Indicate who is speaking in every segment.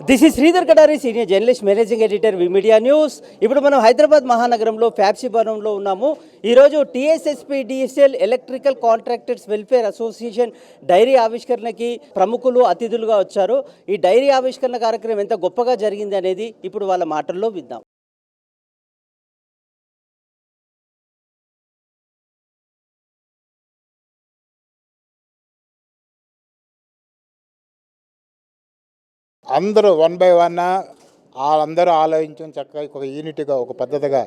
Speaker 1: This is Sridhar Kadari senior journalist managing editor media news ఇప్పుడు మనం హైదరాబాద్ మహానగరంలో ఫ్యాప్సీ భవనంలో ఉన్నాము ఈరోజు TSSP DSL electrical contractors welfare association diary ఆవిష్కరణకి ప్రముఖులు అతిథులుగా వచ్చారు. ఈ డైరీ ఆవిష్కరణ కార్యక్రమం ఎంత గొప్పగా జరిగింది అనేది ఇప్పుడు వాళ్ళ మాటల్లో విద్దాం
Speaker 2: అందరూ వన్ బై వన్ వాళ్ళందరూ ఆలోచించడం చక్కగా ఒక యూనిట్గా ఒక పద్ధతిగా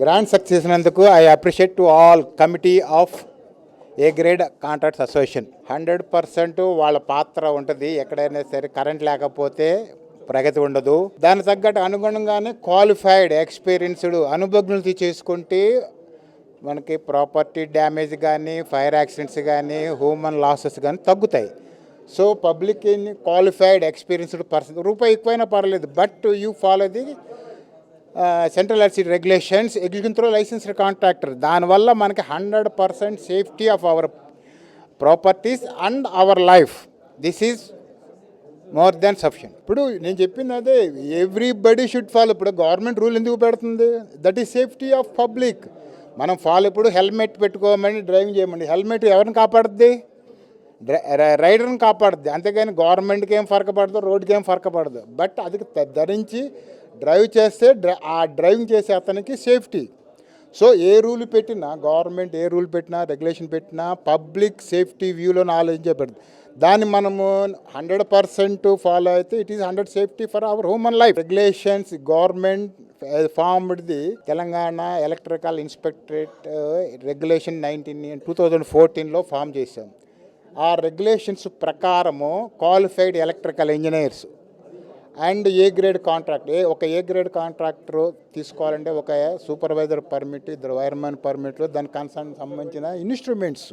Speaker 2: గ్రాండ్ సక్సెస్ చేసినందుకు I appreciate to all committee of A grade contracts association hundred percent వాళ్ళ పాత్ర ఉంటుంది. ఎక్కడైనా సరే కరెంట్ లేకపోతే ప్రగతి ఉండదు. దానికి తగ్గట్టు అనుగుణంగానే క్వాలిఫైడ్ ఎక్స్పీరియన్స్డ్ అనుభజ్ఞులతో చేసుకుంటే మనకి ప్రాపర్టీ డ్యామేజ్ కానీ ఫైర్ యాక్సిడెంట్స్ కానీ హ్యూమన్ లాసెస్ కానీ తగ్గుతాయి. So public in qualified experienced person రూపాయి ఎక్కువైనా పర్లేదు but you follow the central electricity regulations executive licensed contractor దానివల్ల మనకి hundred percent safety of our properties and our life this is more than sufficient ఇప్పుడు నేను చెప్పింది అదే ఎవ్రీబడి షుడ్ ఫాలో ఇప్పుడు గవర్నమెంట్ రూల్ ఎందుకు పెడుతుంది that is safety of public మనం ఫాలో ఇప్పుడు హెల్మెట్ పెట్టుకోమని డ్రైవింగ్ చేయమండి హెల్మెట్ ఎవరిని కాపాడుద్ది రైడర్ని కాపాడుద్ది. అంతేగాని గవర్నమెంట్కి ఏం ఫరక పడదు రోడ్కి ఏం ఫరక పడదు బట్ అది ధరించి డ్రైవ్ చేస్తే ఆ డ్రైవింగ్ చేసే అతనికి సేఫ్టీ. సో ఏ రూల్ పెట్టినా గవర్నమెంట్ ఏ రూల్ పెట్టినా రెగ్యులేషన్ పెట్టినా పబ్లిక్ సేఫ్టీ వ్యూలో ఆలోచించే పెడుతుంది దాన్ని మనము హండ్రెడ్ పర్సెంట్ ఫాలో అయితే it is hundred safety for our human life. Regulations government ఫార్మ్డ్ది Telangana electrical inspectorate regulation nineteen two thousand ఫోర్టీన్లో ఫామ్ చేశాం. ఆ రెగ్యులేషన్స్ ప్రకారము qualified electrical engineers. And A grade contract A ఒక ఏ గ్రేడ్ కాంట్రాక్టర్ తీసుకోవాలంటే ఒక supervisor permit ఇద్దరు wiremen పర్మిట్లు దాని కన్సర్న్ సంబంధించిన ఇన్స్ట్రుమెంట్స్.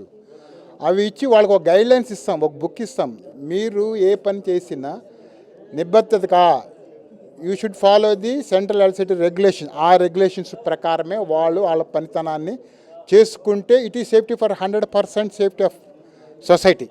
Speaker 2: అవి ఇచ్చి వాళ్ళకి ఒక గైడ్లైన్స్ ఇస్తాం ఒక బుక్ ఇస్తాం. మీరు ఏ పని చేసినా నిబద్ధతగా you should follow the central electricity regulation. ఆ రెగ్యులేషన్స్ ప్రకారమే వాళ్ళు వాళ్ళ పనితనాన్ని చేసుకుంటే it is safety for hundred percent safety of society.